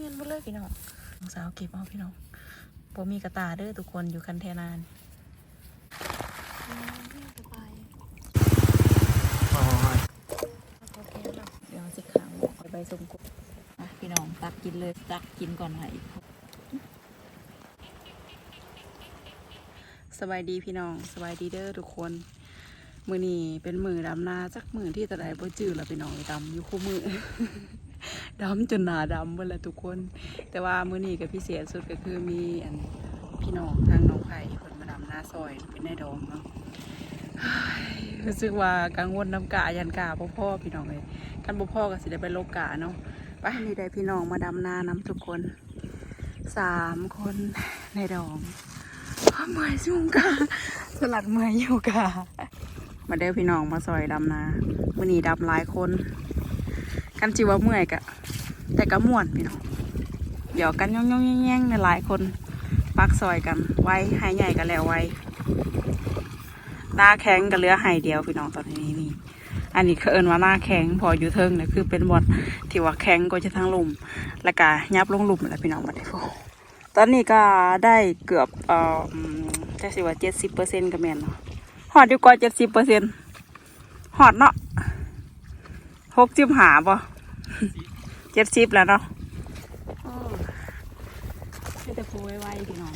เมียนหมดเลยพี่น้องน้องสาวเก็บเอาพี่น้องบ่มีกระตาเด้อทุกคนอยู่คันเทนานเดี๋ยวสิขังไปใบสมกุอะพี่น้องตักกินเลยตักกินก่อนค่ะอีกสบายดีพี่น้องสบายดีเด้อทุกคน มือนี้เป็นมือดำนาจักมือที่ตะไดบ่จื้อแล้วพี่น้องดำอยู่คู่มือ ดำจนหนาดำหมดแล้วทุกคน แต่ว่ามือนี้กับพิเศษสุดก็คือมีอันพี่น้องทางน้องไผ่คนมาดำนาซอยเป็นในดองเนาะรู้สึกว่ากังวลน้ำกายันกาพ่อพ่อพี่น้องเลยกันพ่อพ่อก็สิได้ไปโลกกาเนาะไปนี่ได้พี่น้องมาดำนาน้ำทุกคนสามคนในดองเมื่อยจุงกาสลัดเมื่อยอยู่กามาเด้อพี่น้องมาซอยดำนามื่อนี้ดำหลายคน กันจิว่าเมื่อยกะ แต่ก็ม่วนพี่น้องเดี๋ยวกันย่องย่องแย่งในหลายคนปักซอยกัน ไว้ให้ใหญ่กันแล้วไว้หน้าแข็งกับเรือไห่เดียวพี่น้องตอนนี้นี่อันนี้คือเอินว่าหน้าแข็งพออยู่เทิงเนี่ยคือเป็นบอดที่ว่าแข็งก็จะทั้งลุมแล้วก็ยับลงหลุมแล้วพี่น้องมาได้พอตอนนี้ก็ได้เกือบเอ่อจะสิว่าเจ็ดสิบเปอร์เซ็นต์ก็แมนเนาะหอดอยู่กว่าเจ็ดสิบเปอร์เซ็นต์หอดเนาะหกสิบหาบ่ เจ็ดสิบแล้วเนาะให้แต่พูไว้ๆพี่น้อง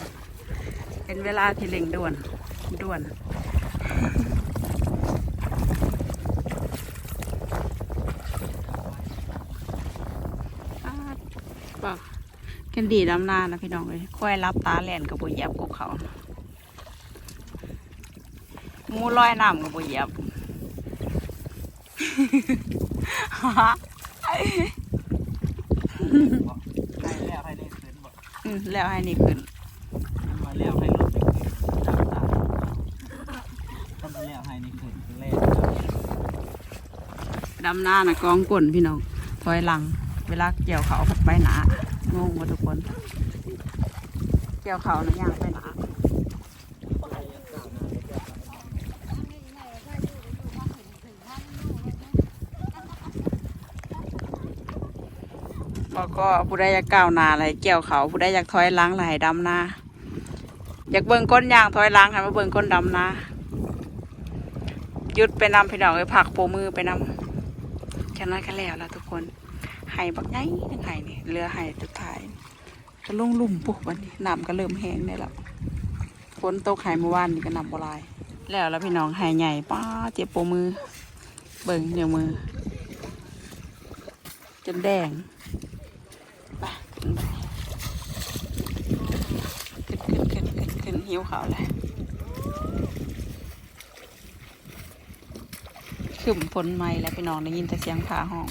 เป็นเวลาที่เร่งด่วน ด่วนบอกแคนดีดำนานะพี่น้องเลยค่อยรับตาแหลนกับบุเหยียบกับเขาหมูลอยน้ำกับบุเหยียบ ให้แล้วให้นี่ขึ้นบ่อืมแล้วให้นี่ขึ้นมันมาแล้วให้รถไปขึ้นตามตามถ้ามาแล้วให้นี่ขึ้นแล้วดำหน้านะกองก่นพี่น้องถอยหลัง เวลาเกี่ยวเขาผัดไปหนางงว่าทุกคน เกี่ยวเขานะย่างไปหนา ก็ผู้ใดอยากก้าวหน้าอะไรเกี่ยวเขาผู้ใดอยากถอยหลังอะไรดำนาอยากเบิ่งก้นยางถอยหลังให้มาเบิ่งก้นดำนายุดไปนำพี่น้องไปผักโปมือไปนำแค่นั้นก็แล้วล่ะทุกคนไห้บักไงนึงไห้นี่เรือไห้สุดท้ายก็ลงหลุ่มปุ๊บวันนี้น้ำก็เริ่มแห้งได้แล้วฝนตกไห้เมื่อวานนี่ก็น้ำบลาย แล้วแล้วพี่น้องไห้ใหญ่ป้าเจ็บโปมือ เบิ่งเดี๋ยวมือจนแดง ขึ้นขึ้นขึ้นขึ้นขึ้นหิวเขาวเลยขึ้นฝนไม้แล้วพี่น้องได้ยินแต่เสียงผาห้อง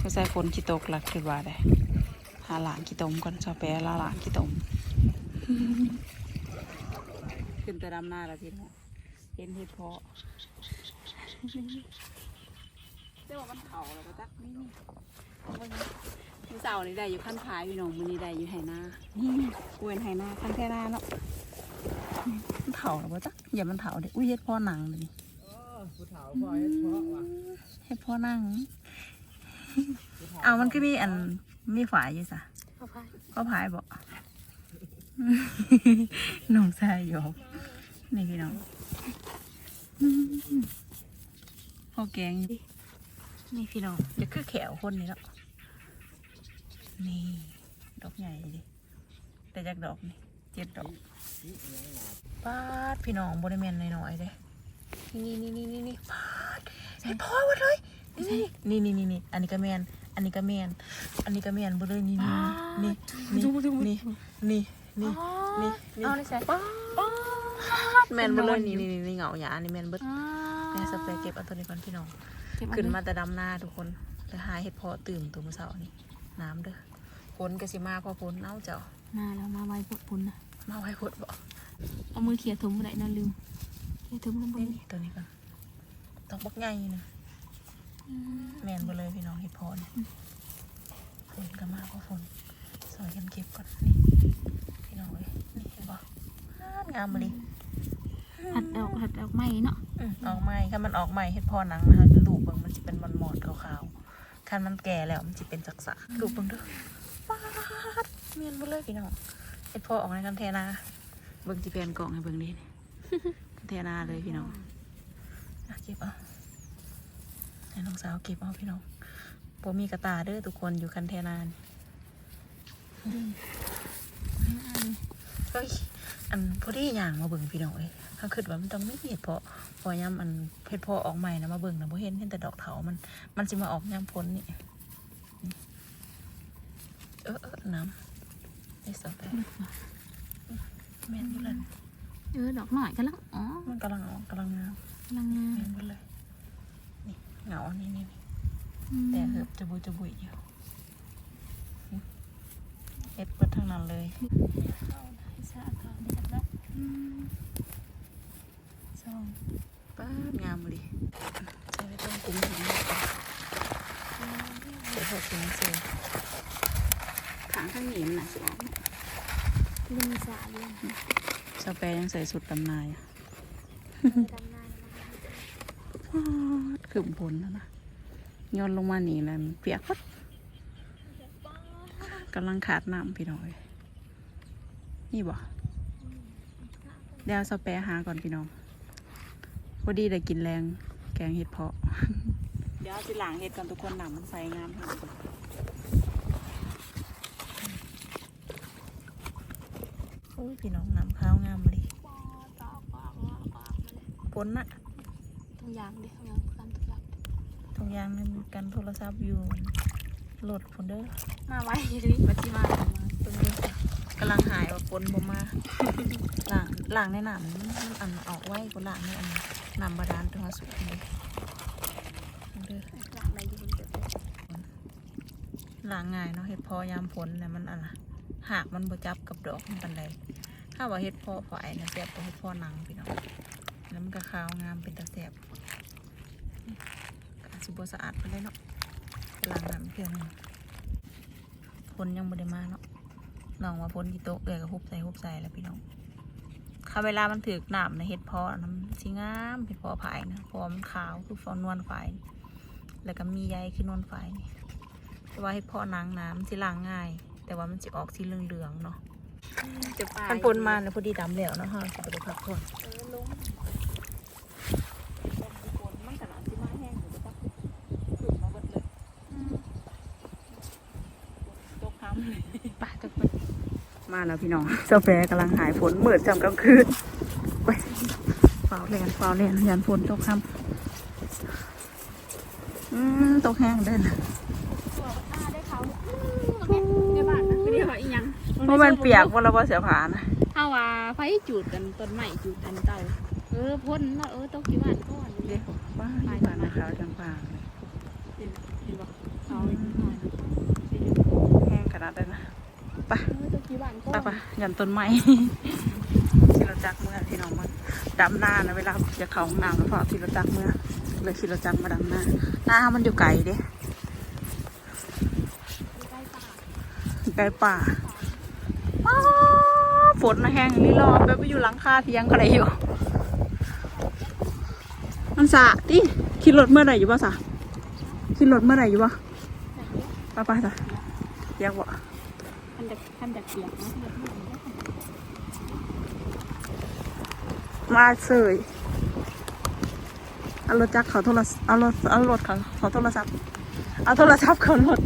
ก็ใส่ฝนขี้ตกหลักคือว่าได้หาหลานขี้ตมก่อนชอบแปรลาหลานขี้ตม ขึ้นแต่ดำหน้าแล้วพี่น้องเห็นเห็ดเพาะเจ้ามันเผาแล้วก็จักนี่นี่ มื้อเสาร์นี่ได้อยู่ขั้นพายพี่น้องมื้อนี้ได้อยู่ไหนานี่กูเป็นไหนาขั้นแท่นาเนาะมันเถาหรอวะจ๊ะอย่ามันเถาเด็อุ้ยเฮ็ดพ่อหนังเลยนี่ผู้เฒ่าพ่อเฮ็ดเพราะว่าเฮ็ดพ่อหนัง เอามันก็มีอันมีฝายอยู่สะก็พายบอกน้องชายหยอกนี่พี่น้องพ่อแกงอยู่ดินี่พี่น้องจะคือแขวคนนี่แล้ว นี่ ดอกใหญ่ดิแต่จากดอกนี่เจ็ดดอกปาดพี่น้องบริเวณน้อยๆเลยนี่นี่นี่นี่นี่ปาดใส่พ่อหมดเลยนี่นี่นี่นี่นี่อันนี้ก็แมนอันนี้ก็แมนอันนี้ก็แมนหมดเลยนี่นี่นี่นี่นี่นี่นี่นี่เอาเลยใส่ปาดแมนหมดเลยนี่นี่นี่เหงาหยาอันนี้แมนเบิดแม่สเปรย์เก็บเอาตัวนี้ก่อนพี่น้องขึ้นมาแต่ดำหน้าทุกคนแล้วหาเห็ดเพอตื่มตัวมือเสาร์นี่น้ำเด้อ ฝนก็สิมาพอฝนเน่าเจ้ามาแล้วมาไว้ปุดปุนนะมาไว้ฝนบ่เอามือเขี่ยถุงอะไรนั่นลืมเขี่ยถุงลงบนนี่นี่ตัวนี้ก่อนต้องบักใหญ่นะแมนไปเลยพี่น้องเห็ดเพอนี่ฝนก็มาพอฝนสอยกันเก็บก่อนนี่พี่น้องเลยนี่เห็นบ่งามมาเลยหัดดอกหัดดอกไม้เนาะอืมออกใหม่ถ้ามันออกใหม่เห็ดเพอหนังนะคะดูเบิ่งมันจะเป็นมอนๆขาวๆคันมันแก่แล้วมันจะเป็นจักสะดูเบิ่งเด้อป๊าด เมียนบ่เลยพี่น้องเฮ็ดพอออกในคันแทนา เบิ่งสิแพนกล่องให้เบิ่งดิคันแทนาเลยพี่น้องอะเก็บเอาให้น้องสาวเก็บเอาพี่น้องบ่มีกระตาเด้อทุกคนอยู่คันแทนานเฮ้ยอันพอดีอย่างมาเบิ่งพี่น้องเอ้ยถ้าคิดว่ามันต้องไม่เห็ดเพาะพอยามอันเห็ดเพาะออกใหม่นะมาเบิ่งนะบ่เห็นเห็นแต่ดอกเถามันมันสิมาออกยามพ้นนี่เออเออน้ำ ไอ้สับไปแม่นบ่เลยเออดอกหน่อยกันแล้วอ๋อมันกำลังออกกำลังงามกำลังงาแม่มนบ่เลยนี่เหงาอันนี้นี่นี่อืมแต่เหิบจะบุยจะบุยอยู่เอ็ดเปิดทางนั้นเลยอืมสองป้าดงามเลยใช้ไม่ต้องกุ้งหินเดี๋ยวพอกินเสร็จ ขางข้างหนีมันหนักสิออกลืมสาเลยสเปรยังใส่สุดตำนายอะดำนาดขึ้นบนแล้วนะย้อนลงมาหนีเลยมันเปียกปัดกำลังขาดน้ำพี่น้อย นี่บ่เดี๋ยวสเปรหาก่อนพี่น้องพอดีได้กินแรงแกงเห็ดเพาะ เดี๋ยวสิหลังเห็ดก่อนทุกคนหนามันใส่งามค่ะ โอ้ยพี่น้องน้ำข้าวงามเลยพ้นน่ะทุกอย่างดิทุกอย่างการทุกอย่างทุกอย่างมันกันโทรศัพท์อยู่โหลดพ้นเด้อมาไว้ดิมาชิมาตรงนี้กำลังหายว่าพ้นบ่มาหลังหลังในหนามมันมันอันออกไว้ก็หลังในอันหนามบาดาลตัวสูงเลยเด้อหลังในอยู่บนเกิดหลังง่ายเนาะเห็ดเพอยามพ้นเนี่ยมันอันน่ะ หากมันบ่จับกับดอกมันปันใดถ้าว่าเห็ดเพอฝ่ายนะแซ่บกว่าเห็ดเพอหนังพี่น้องแล้วมันก็ขาวงามเป็นตาแซ่บก็อาจสิบ่สะอาดไปเลยเนาะหลังน้ำเพียงนึงพ้นยังบ่ได้มาเนาะน้องว่าพ้นที่โต๊ะเอือยกับฮุบใส่ฮุบใส่แล้วพี่น้องถ้าเวลามันถือกน้ำในะเห็ดเพอน้ำสิงามเห็ดเพอผายนะพราะว่ามันขาวคือฟอนวลฝาย แล้วก็มีใยคือนวลฝายแต่ว่าให้เพาะนางน้ำสิล้างง่าย แต่ว่ามันจะออกสีเหลืองๆเนาะจะปลามันปนมาเนี่ยพอดีดำแล้วเนาะฮะจะไปดูพักก่อนเออลงมันขนาดที่มาแห้งอยู่ก็ต้องขึ้นมาเบิดเลยตกค้ำเลยปลาจะไปมาแล้วพี่น้องเจ้าแปรกำลังหายฝนเหมือนจำกลางคืนไปเฝ้าแลนเฝ้าแลนยันฝนตกค้ำอืมตกแห้งเด้อนะ ได้เขาในบ้านนะไม่ได้ว่าอีหยัง เพราะมันเปียกวันละว่าเสียผานะถ้าว่าไฟจูดกันต้นใหม่จูดกันเต่าเออพ่นเนาะเออตกที่บ้านก่อนเดี๋ยวว่าอยู่บ้านนะขาวจังปางเลยเห็นบ่เขาหน่อยแห้งขนาดนั้นนะเออตกที่บ้านก่อไปนปะยันต้นไม้ชิโรจักรเมื่อพี่น้องมันดำหน้านะเวลาจะเข้าห้องน้ำแล้วพอชิโรจักรเมื่อเลยชิโรจักรมาดำหน้าหน้ามันอยู่ไกลเด้ใกล้ป่าไกล ป้าฝนน่ะแห้งนี่รอแบบไปอยู่หลังคาเทียงก็ได้อยู่ มันสะดิขี่รถเมื่อไหร่อยู่ป่ะสะขี่รถเมื่อไหร่อยู่ป่ะไปไปจ้ะเรียกว่าคันจะคันจะเปียกมาเสยเอารถจักรเขาโทรศัพท์เอารถเอารถเขาเขาโทรศัพท์เอาโทรศัพท์เขารถ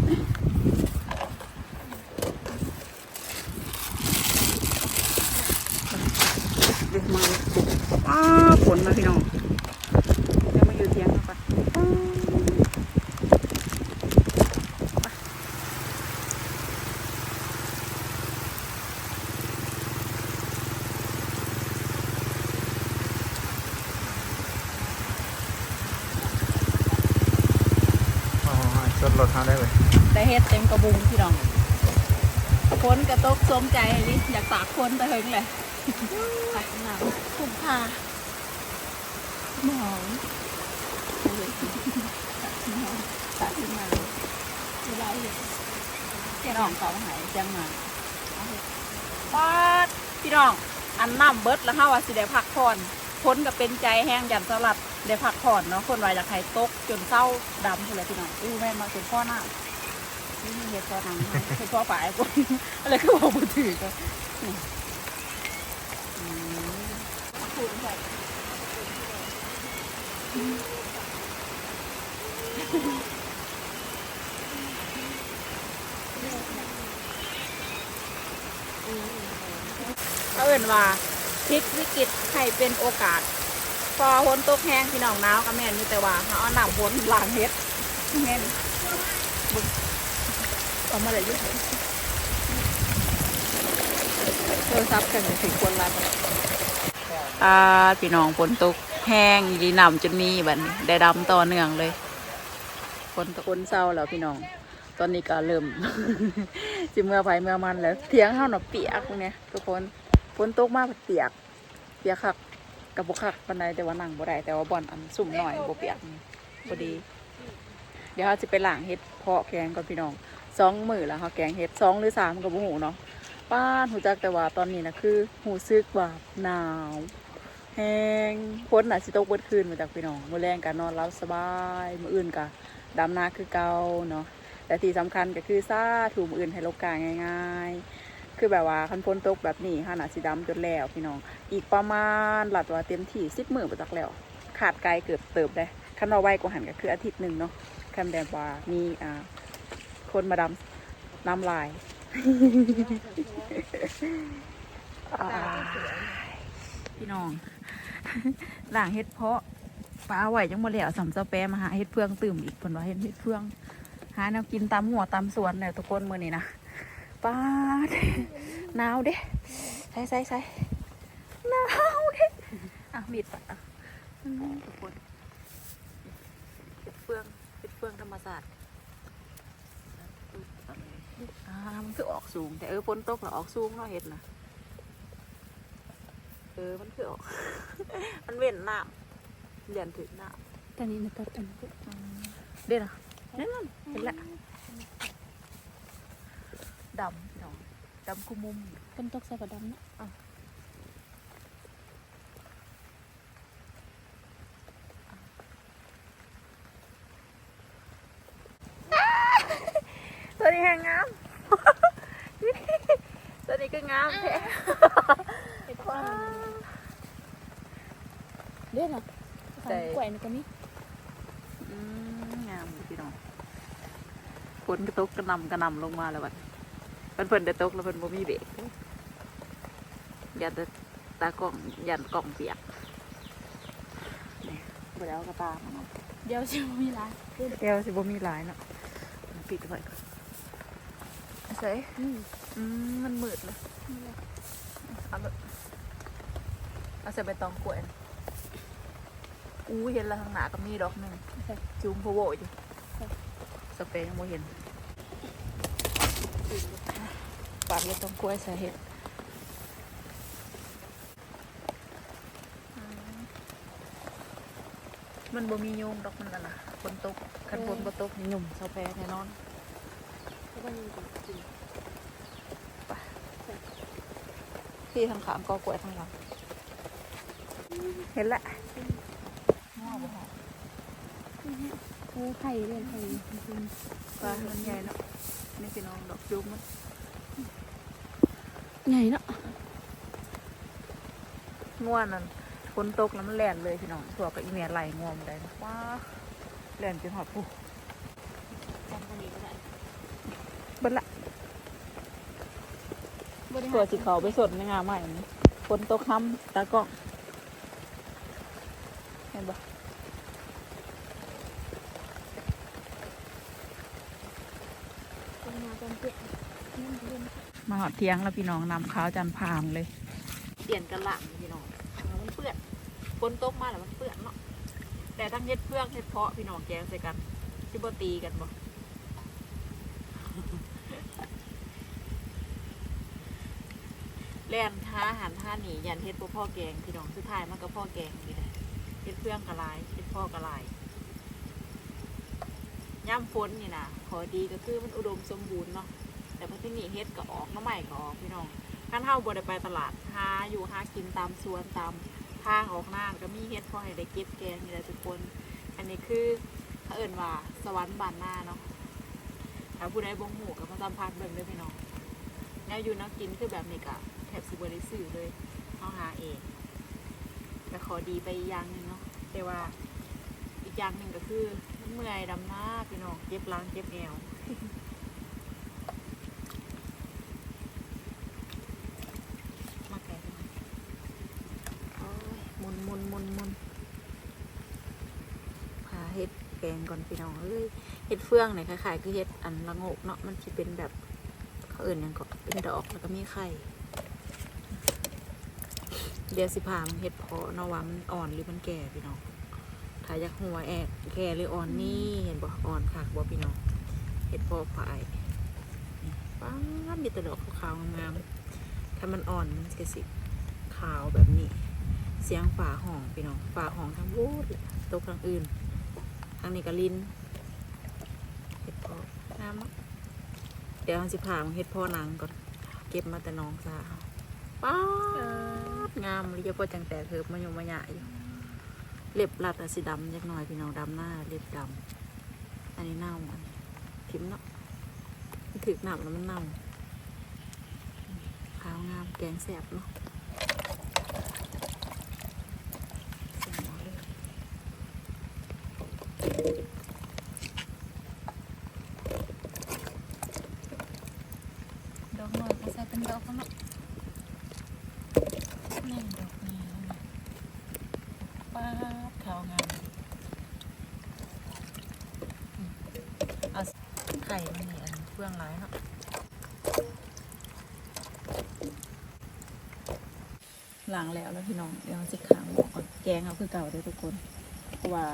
เด็กมาอ้าฝนมาพี่น้องเดี๋ยวมาอยู่เทียงกันก่อนอ้าว อ๋อชดรถเขาได้เลย ได้เฮ็ดเต็มกระบุงพี่น้องฝน กระตกสมใจดิอยากตากฝนแต่เฮงเลยตักน้ำคุ้มค่าหมองตักขึ้นมาจะได้เห็นพี่น้องเขาหายจังมาป้าดพี่น้อง อันน้ำเบิดแล้วค่ะว่าสิได้พักผ่อนพ้นก็เป็นใจแห้งยันสลัดได้พักผ่อนเนาะคนว่าอยากให้ตกจนเศร้าดำเลยพี่น้องอู้แม่นมาจนพ่อหน้า นี่เห็ดพอหนังเห็ดพอฝ่ายพวกอะไรก็บอกมาถือก็ถูกใส่เขาเอ่นว่าพลิกวิกฤตให้เป็นโอกาส พอฝนตกแห้งพี่น้องหนาวก็แม่นมีแต่ว่าเขาเอาหนาวฝนหล้างเฮ็ดแม่นบึง เอามาเลยยุ่งโทรศัพท์กันถึงควรลาไปอ่าพี่น้องฝนตกแห้งอีหน้ำจนมีบัดนี้ได้ดำต่อเนื่องเลยฝนตกฝนเศร้าแล้วพี่น้อง ตอนนี้ก็เริ่มสิเมื่อไปเมื่อมันแล้วเทียงเฮาหน่ะเปียกพวกเนี้ยทุกคนฝนตกมากเปียก เปียกคักกับบุคักปันใดแต่ว่านั่งบ่ได้แต่ว่าบอนอันสุ่มหน่อยบ่เปียกพอดี เดี๋ยวเราจะไปหล้างเฮ็ดเพาะแกงก่อนพี่น้อง สองมือแล้วเขาแกงเฮ็ดสองหรือสามก็บ่หูเนาะป้านหูจักแต่ว่าตอนนี้นะคือหูซึกว่าหนาวแห้งฝนหน่ะสิตกเบิดคืนมาจากพี่น้องมือแรงก็นอนรับสบายมืออื่นก็ดำนาคือเก่าเนาะแต่ที่สำคัญก็คือซาถูมืออื่นให้ลกกาง่ายๆ คือแบบว่าคันฝนตกแบบนี้ห่าน่ะสิดำจนแล้วพี่น้อง อีกประมาณหลัดว่าเต็มที่สิบมือไปจากแล้ว ขาดไกลเกือบเติบได้คันเราไวกว่าหันก็คืออาทิตย์หนึ่งเนาะคันแบบว่ามีอ่า คนมาดำน้ำลายอ่าพี่น้องหลังเฮ็ดเพาะป้าไหวจังบ่แล้วสำเจ้าแปรมาหาเฮ็ดเฟืองตื่มอีกเพิ่นว่าเฮ็ดเฮ็ดเฟืองหาแนวกินตามหัวตามสวนเนี่ยทุกคนมื้อนี้นะป้าดหนาวเด้ใส่ใส่ใส่หนาวเด้อะมีดปัดอะอืมทุกคนเป็นเฟืองเป็นเฟืองธรรมศาสตร์อ่ามัน คือออกสูง แต่เออฝนตกแล้วออกสูงเนาะเห็ดนะเออมันคือออก มันเว้นน้ำเรียนถึงน้ตอนนี้นะตัดอันนี้ำอืมเด่นอะนั่นนั่นเห็นละดำพี่น้องดำคุมุมต้นตกใส่กระดำเนาะ ตัวนี้แหงงาม ตัวนี้ก็งามแท้ เด้อเนาะ ใส่ กล้ วยนี่ก็มีอืมงามอยู่พี่น้องฝนกระตกกระหนำกระหนำลงมาแล้วบัดเพิ่นเพิ่นได้ตกแล้วเพิ่นบ่มีเบรกอย่าแต่ตากล้องยันกล่องเปียกนี่บ่ได้เอากระตามาเนาะเดี๋ยวสิมีหลายแก้วสิบ่มีหลายเนาะปิดไว้ก่อนใส่อืมอืมมันมืดเลยเอาเลยเอาใส่ใบตองกล้วยนะ อู้เห็นแล้วทางหน้าก็มีดอกหนึงใส่จุ่มพะโวอยู่สเปรย์ยังไม่เห็นปาดเห็ดต้องกล้วยใส่เห็ดอืมมันบ่มียุงดอกมันน่ะนะฝนตกคันฝนบ่ตกนี่ยุ่มสเปรย์แน่นอนแล้วก็มีกับกินที่ทางขางก็กล้วยทางหลังเห็นละง้อบ่หอ โอ้ไข่เรื่องไข่จริงปลามันใหญ่เนาะนี่พี่น้องดอกจุ่มมันใหญ่เนาะง่วนนั่นฝนตกแล้วมันแล่นเลยพี่น้องถั่วกับอีเมียไหลงวมได้นะว้าแล่นจนหอดผู้จำตัวนี้ก็ได้เบิ้ละบ่ได้ถั่วหาสีขาวไปสดในงามใหม่นี่ฝนตกค่ำตากล้องเห็นปะ ตรง มาหอดเทียงแล้วพี่น้องนำข้าวจันพามเลย เปลี่ยนกันหลังพี่น้องมันเปื้อนฝนตกมาแล้วมันเปื้อนเนาะแต่ทั้งเฮ็ดเพื่องเฮ็ดเพาะพี่น้องแกงใส่กันสิบตีกันบ่แล่นท้าหันท่าหนียันเฮ็ดบ่พ่อแกงพี่น้องสุดท้ายมันก็พ่อแกงนี่แหละเฮ็ดเพื่องกระลายเฮ็ดพ่อกระลายย่ำฝนนี่นะ ขอดีก็คือมันอุดมสมบูรณ์เนาะแต่พอที่นี่เฮ็ดก็ออกน้ำใหม่ก็ออกพี่น้องคันเฮาบ่ได้ไปตลาดหาอยู่หากินตามสวนตามทางออกหน้าก็มีเฮ็ดพอให้ได้เก็บแกงนี่แหละทุกคน อันนี้คือเขาเอิ่นว่าสวรรค์บานหน้าเนาะถ้าผู้ใดบ่ฮู้ก็มาสัมภาษณ์เบิ่งด้อพี่น้องแนวอยู่นวกินคือแบบนี้ก็แทบสิบ่ได้ซื้อเลยเฮาหาเองก็ขอดีไปอย่างหนึงเนาะแต่ว่าอีกอย่างหนึ่งก็คือ เมื่อยดำหน้าพี่น้องเจ็บหลังเจ็บแอวมาแกงมันโอ้ยหมุนมุนมุนมุนพาเฮ็ดแกงก่อนพี่น้องเอ้ยเฮ็ดเฟืองเนี่ยคล้ายๆคือเฮ็ดอันละงกเนาะมันจะเป็นแบบเขาอื่นยังก็เป็นดอกแล้วก็มีไข่เดี๋ยวสิพามันเฮ็ดเพาะเนาะว่ามันอ่อนหรือมันแก่พี่น้อง ถ้าอยากหัวแอกแก่หรืออ่อนนี่เห็นบ่อ่อนค่ะบ่พี่น้องเฮ็ดพาะฝ่ายป้าดมีแต่ดอกขาวงามถ้ามันอ่อนมันจะสิขาวแบบนี้ เสียงฝาห้องพี่น้องฝาห้องทั้งบูดตกทางอื่นทางนี้ก็ลินเห็ดพอน้ำเดี๋ยวเราสิผ่าเห็ดพ่อนางก่อนเก็บมาแต่น้องซาป้างามเลยเฉพาจังแต่เถิบมาอยู่มาหยาอยู่ เล็บลัดอะสีดำยักหน่อยพี่น้องดำหน้าเล็บดำอันนี้เน่าอันนี้ทิมเนาะถึกหนักแล้วมันเน่าขาวงามแกงแสบเนาะดอกหน่อยก็ใส่เป็นดอกข้างนอกนี่ดอกนี้ป้าบขาวงามอืมเอาไข่มันนี่อันเฟื่องร้ายเนาะหลังแล้วแล้วพี่น้องเดี๋ยวสิขังหมอก่อนแกงเอาคือเก่าเด้อทุกคนเพราะว่า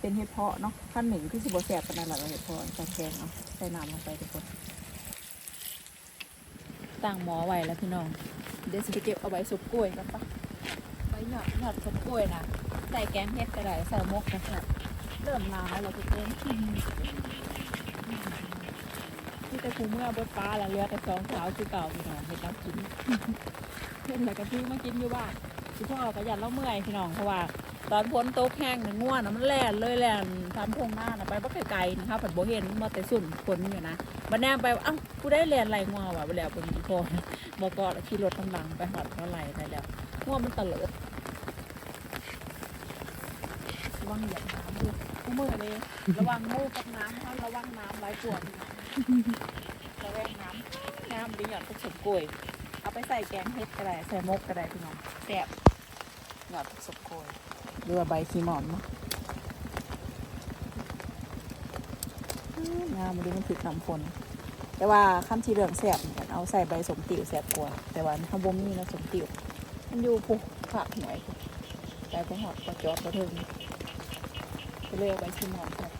เป็นเห็ดเพาะเนาะขั้นหนึ่งคือสิบแสบปานนั้นแหละเห็ดเพาะตอนแกงเอาใส่น้ำลงไปทุกคนตั้งหมอไว้แล้วพี่น้องเดี๋ยวสิไปเก็บเอาไว้ซุปกล้วยกันปะไว้หยอดหยอดซุปกล้วยนะใส่แกงเห็ดก็ได้ใส่หมกก็ได้เริ่มนานแล้วทุกคน ที่แต่คูเมื่อบดปลาแล้วเรือแต่สองสาวคือเก่าพี่น้องเห็ดน้ำกินเพื่อนแล้วก็ซื้อมากินอยู่บ้านพี่พ่อก็ยันเล่าเมื่อยพี่น้องเพราะว่า ตอนพ้นโต๊ะแห้งเนี่ยง่วนนะมันแล่นเลยแล่นตามพงหน้านะไปบ่ไกลๆนะคะผัดโบเห็นมาแต่สุ่นฝนอยู่นะบันแนมไปว่าเอ้ากูได้แล่นไหลง่วว่ะไปแล้วเป็นพี่พ่อบอกก็ขี่รถกำลังไปหอดเขาไหลไปแล้วง่วมันตะลิดระวังเหยียบน้ำด้วยกูมือเลยระวังมูกกับน้ำเขาระวังน้ำไหลปวด ระแวงน้ำน้ำดีหย่อดผสมกล้วย เอาไปใส่แกงเฮ็ดก็ได้ใส่มกก็ได้พี่น้องแซ่บหยอดผสมโกยหรือว่าใบขี้หมอนเนาะงามมันดีมันถึกน้ำฝนแต่ว่าขั้นที่เหลืองแซ่บเอนกันเอาใส่ใบสมติวแซ่บกว่าแต่ว่าข้าวบ่มีนะสมติวมันอยู่ผูกผักหน่อยใส่ไปหอดกระจอดกระเทิงก็เลยเอาใบขี้หมอนครับ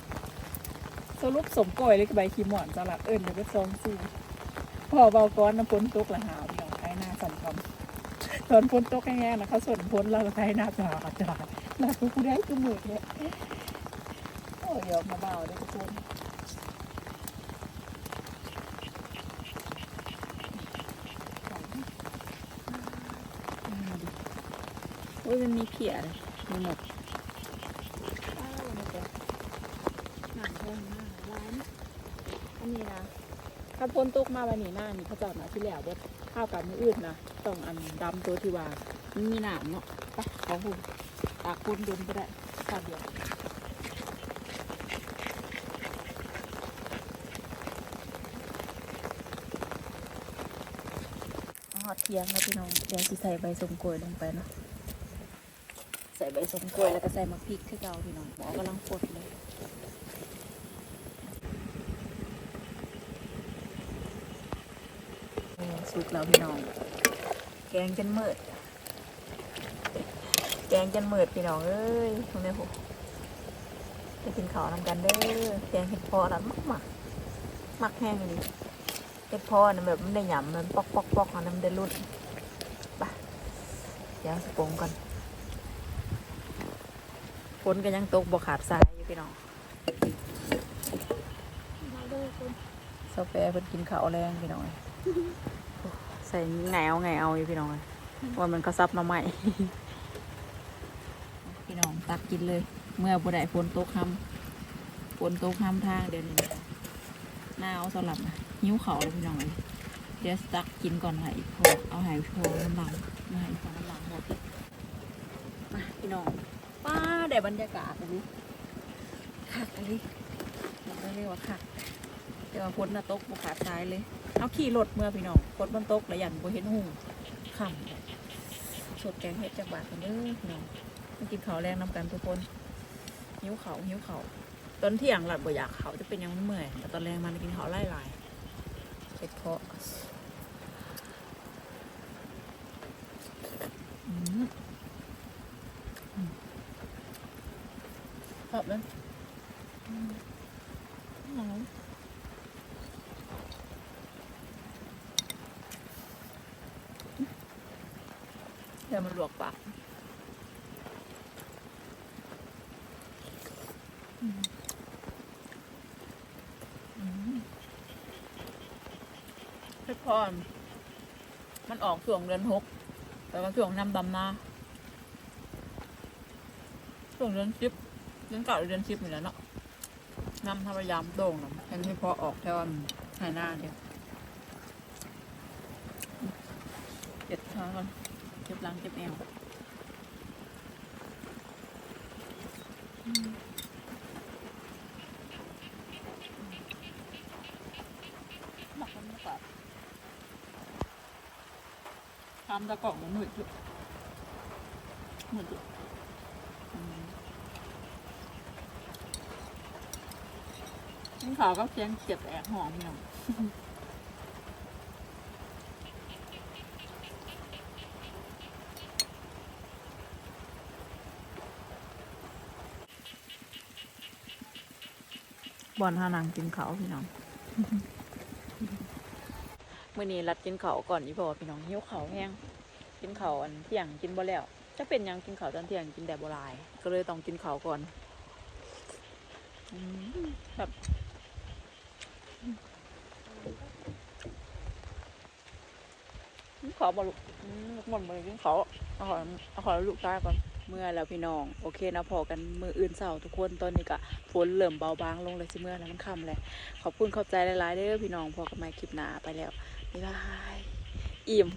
สรุปสมโกยเลยกับใบขี้หมอนสลัดเอิญเลยก็ซองซี่พอเบาก้อนน้ำพ้นตกละหาวหนองไทยนาสันคำตอนพ้นตกแง่ๆนะเขาส่วนพ้นเราไทยนาจาจาหน้ากูได้กูมือเนี่ยโอ้ยเดี๋ยวมาเบาได้ทุกคนโอ้ยมันมีเขียเลยมีหมดอ้าวมันจะหนังแห้งมากร้านอันนี้นะ ถ้าพ้ นตกมาวันนี้หน้านี่เขาเจอดมาที่แล้วว่าข้าวกับมืออื่นนะต้องอันดำตัวที่ว่ามันมีหนามเนาะไปเขาหุ่นตากคนดนก็ได้ข้าวเดียวเอาหอดเทียงแล้วพี่น้องเดี๋ยวสิใส่ใบสมโกยลงไปเนาะใส่ใบสมโกยแล้วก็ใส่มะพริกที่เก่าพี่น้องหมอกำลังปดเลย โอ้ สุกแล้วพี่น้อง แกงจนมืดแกงจนมืดพี่น้องเอ้ยทำไมผมไปกินข้าวนำกันเด้อแกงเห็ดพอนะมักมักมักแห้งเลยเห็ดพอนะแบบมันได้หยำมันปอกปอกปอกอันนั้นมันได้รุ่นไปเดี๋ยวสปรุงกันฝนก็ยังตกบ่ขาดสายอยู่พี่น้องมาเลยคนโซเฟเพิ่นกินข้าวแรงพี่น้อง ใส่แงเอวแงวอยู่พี่น้องว่ามันก็ซับมาใหม่ พี่น้องตักกินเลย เมื่อบุได้ฝนตกค่ำฝนตกค่ำทางเดี๋ยวนี้หนาวสำหรับหิ้วเขาเลยพี่น้องเลยเดี๋ยวตักกินก่อนค่ะอีกพอเอาหายพอน้ำลังมาใหายพอน้ำลังหมดมาพี่น้องป้าได้บรรยากาศอันนี้คักอันนี้มันก็เรียกว่าคักแต่ว่าฝนน่ะตกบุขาดซ้ายเลย เอาขี่รถเมื่อพี่น้องฝนมันตกแล้วยันบเห็นหุ่งค่ำสดแกงเห็ดจากบาทกันเด้อพี่น้องมากินข้าวแรงน้ำกันทุกคนหิวเขาหิวเขาตอนเที่ยงหลับบ่อยากเขาจะเป็นยังเมื่อยแต่ตอนแรงมันกินเขาไล่ลายเช็ดเพาะอืมอืมชอบเลยอืมหอมเดี๋ยวมันลวกปาก เพชรมันออกช่วงเดือนหกแต่ว่าช่วงน้ำดำนาช่วงเดือนสิบเดือนเก่าเดือนสิบนี่แหละเนาะน้ำพยายามโด่งนะแทนที่พอออกแถวหายหน้าเดียวเจ็บขาก่อนเจ็บหลังเจ็บเอวอืมหนักมันมากกว่า ทำตะกล่องมันหมืดอยู่หมืดอยู่อืมนี่ขาวก็เสียงเจ็บแอกหอมอย่างบอลหานังกินเขาวพี่น้องมื่อนี้รัดกินเขาวก่อนอีพอพี่น้องหิวเขาวแห้ง กินเขาวอันเที่ยงกินบ่แล้วจะเป็นยังกินเขาวตอนเที่ยงกินแต่บลายก็เลยต้องกินเขาวก่อนแบบขอบ่ลูกหมดเลยกินเขาวเอาขอเอาขอลูกตายก่อนเมื่อแล้วพี่น้องโอเคนะพอกันมืออื่นเสาร์ทุกคนตอนนี้ก็ฝนเริ่อมเบาบางลงเลยสิเมื่อแล้วมันค่ำเลยขอบคุณขอบใจหลายๆเด้อพี่น้องพอกันม่คลิปหน้าไปแล้วบ๊ายบายอิ่ม